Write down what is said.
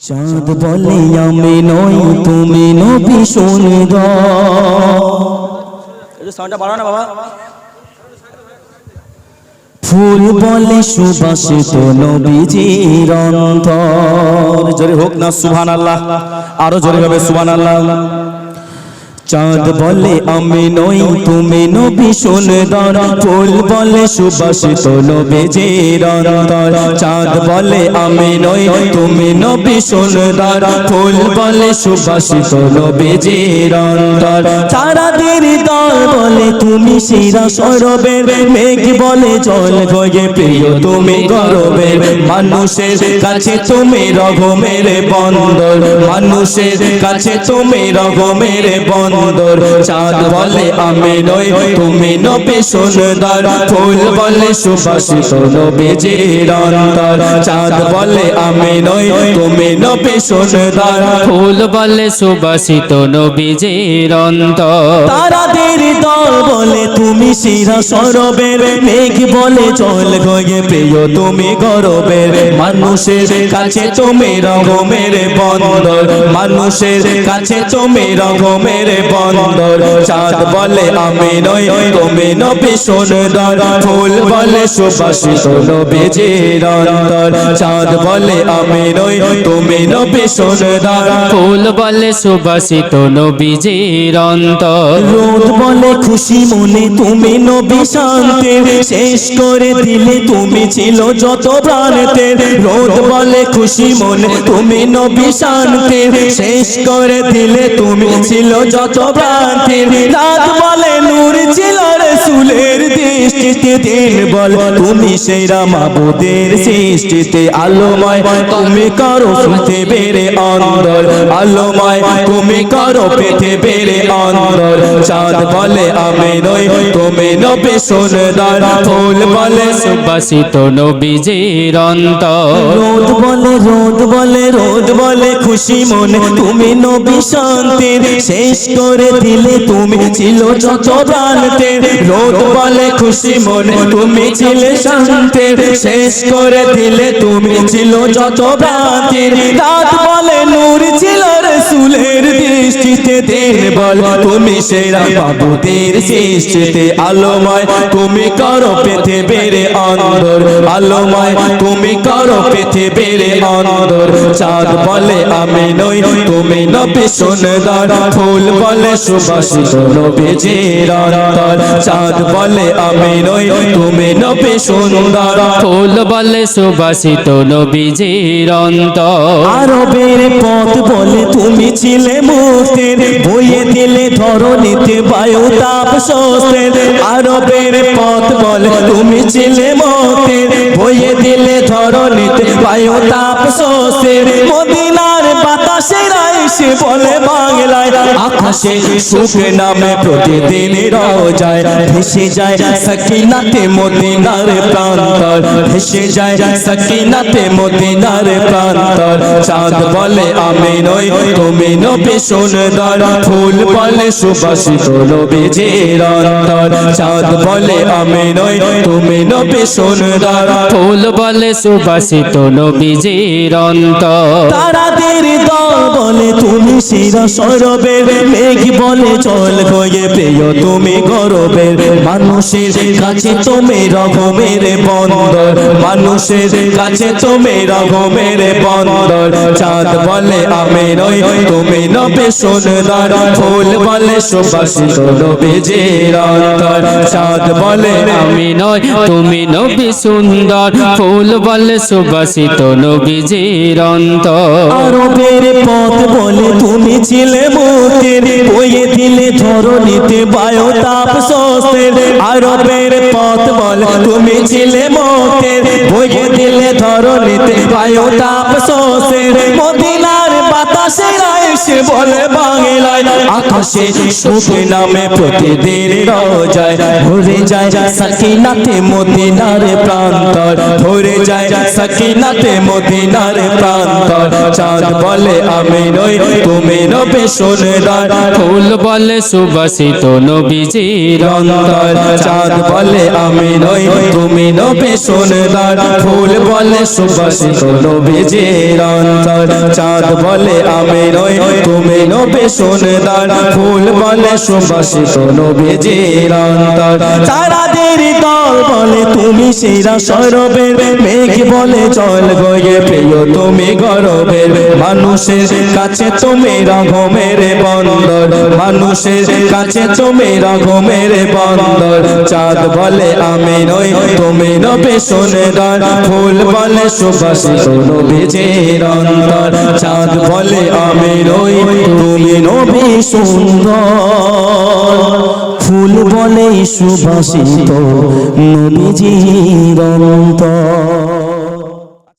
চাঁদ বলে আমি নই তুমি নবী সুন্দর সাউন্ডটা বাবা। ফুল বলে সুবাসিত নবীজির অন্তর। জোরে হোক না সুহান আল্লাহ আরও জোরে হবে সুবহান আল্লাহ চাঁদ বলে আমি নই, তুমি নবী সুন্দর ফুল বলে সুবাসিত নবীজির অন্তর। চাঁদ বলে আমি নই, তুমি নবী সুন্দর ফুল বলে সুবাসিত নবীজির অন্তর। তারাদের দল বলে তুমি শিরা সরবের। মেঘ বলে জল গয়ে প্রিয় তুমি গরবের। মানুষের কাছে তুমি রঘমের বন্দর। মানুষের কাছে তুমি রঘমের বন্দর। চাঁদ বলে আমি নই। তুমি নবী সুন্দর, ফুল বলে সুবাসিত নবীজির অন্তর। চাঁদ বলে আমি নই, তুমি নবী সুন্দর, ফুল বলে সুবাসিত নবীজির অন্তর। তারাদের দল বলে তুমি শিরা সরবের, মেঘ বলে জল গয়ে প্রিয় তুমি গরবের। মানুষের কাছে তুমি রঘমের বন্দর, মানুষের কাছে তুমি রঘমের বন্দর চাঁদ বলে আমি নই তুমি নবী সুন্দর। ফুল বলে সুবাসিত নবীজির অন্তর। চাঁদ বলে আমি নই তুমি নবী সুন্দর। ফুল বলে সুবাসিত নবীজির অন্তর। রোদ বলে খুশি মনে তুমি নবী শান্তি। শেষ করে দিলে তুমি ছিল যত প্রাণতে রোদ বলে খুশি মনে তুমি নবী শান্তি। শেষ করে দিলে তুমি ছিল যত প্রান্তে রাত বলে রসুলের দৃষ্টিতে দিন বল। তুমি সেরা মাবুদের সৃষ্টিতে আলোময়। তুমি করো পেতে বেড়ে অন্দর। আলোময়, তুমি করো পেতে বেড়ে অন্দর। চাঁদ বলে আমি নই, তুমি নবে সোনদার। ফুল বলে সুবাসিত নবীজির অন্তর। রোদ বলে রোদ বলে রোদ বলে খুশি মনে। তুমি নবী শান্তির শেষ করে দিলে তুমি ছিল যত প্রান্তে রোদ বলে খুশি মনে তুমি ছিলে শান্তির, শেষ করে দিলে তুমি ছিল যত প্রান্তের রাত বলে নূর রসুলের দিন বল তুমি সেরা বাবুদের সৃষ্টিতে আলোময় তুমি করো পেতে বেড়ে অন্দর। আলোময় তুমি করো পেতে বেড়ে অন্দর। চাঁদ বলে আমি নই তুমি নবী সুন্দর। ফুল বলে সুবাসিত নবীজির অন্তর। চাঁদ বলে আমি নই তুমি নবী সুন্দর। ফুল বলে সুবাসিত নবীজির অন্তর। আরবের পথ বলে তুমি ছিলে মুক্তের বইয়ে দিলে ধরনীতে বায়ু তাপ স্বস্তের আরবের পথ বলে, তুমি ছিলে মতের। বইয়ে দিলে ধরনীতে বায়ু তাপ স্বস্তের বাতাসে এসে বলে বাংলায় আকাশে সুখ নামে প্রতিদিন রোজায়। ভেসে যায় সকিনাতে মদিনার প্রান্তর ভেসে যায় সকিনাতে মদিনার প্রান্তর। চাঁদ বলে আমি নই তুমি নবী সুন্দর। ফুল বলে সুবাসিত অন্তর। চাঁদ বলে আমি নই তুমি নবী সুন্দর। ফুল বলে সুবাসিত নবীজির অন্তর। তারাদের দল বলে, তুমি শিরা সরবের মেঘ বলে জল গয়ে পেয় তুমি গরবের মানুষের কাছে তুমি রঘমের বন্দর, মানুষের কাছে তুমি রঘমের বন্দর। চাঁদ বলে, আমি নই, তুমি নবে সুন্দর, ফুল বলে সুবাসিত যে অন্তর চাঁদ বলে, আমি নয় তুমি নবী সুন্দর, ফুল বলে সুবাসিত নবীজির অন্তর আরবের পথ বলে তুমি ছিলে মুখের বইয়ে দিলে ধরনীতে বায়ু তাপ সস্তের আরবের পথ বলে, তুমি ছিলে মুখের, বইয়ে দিলে ধরনীতে বায়ু তাপ সস্তের মদিনার দেশে বলে বাংলায়, আকাশে সুখ নামে প্রতিদিন রোজায়। ভরে যায় সাকিনাতে মদিনার প্রান্তর, ভরে যায় সাকিনাতে মদিনার প্রান্তর। চাঁদ বলে, আমি নই, তুমি নবে সোনার ফুল বলে, সুবাসিত নবীজির অন্তর। চাঁদ বলে, আমি নই, তুমি নবে সোনার ফুল বলে, সুবাসিত নবীজির অন্তর। চাঁদ বলে, আমি নই তুমি নবে সোনার ফুল বলে সুবাসিত নবীজির অন্তর। তারাদের দল বলে তুমি সেরা সরবের মেঘ বলে জল গয়ে প্রিয় তুমি গরবের। মানুষের কাছে তুমি রঘমের বন্দর, মানুষের কাছে তুমি রঘমের বন্দর। চাঁদ বলে আমি নই, তুমি নবে সোনার ফুল বলে সুবাসিত নবীজির অন্তর। চাঁদ বলে আমি নই সুন্দর। ফুল বলে সুভাষিত নবীজির অন্তর।